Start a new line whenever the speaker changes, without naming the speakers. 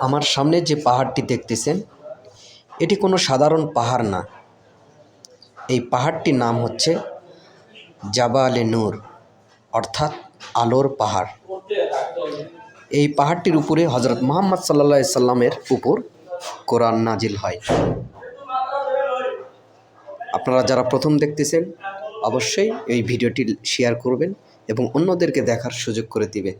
আমার সামনে যে পাহাড়টি দেখতেছেন, এটি কোনো সাধারণ পাহাড় না। এই পাহাড়টির নাম হচ্ছে জাবালে নূর অর্থাৎ আলোর পাহাড়। এই পাহাড়টির উপরে হজরত মোহাম্মদ সাল্লা সাল্লামের উপর কোরআন নাজিল হয়। আপনারা যারা প্রথম দেখতেছেন, অবশ্যই এই ভিডিওটি শেয়ার করবেন এবং অন্যদেরকে দেখার সুযোগ করে দিবেন।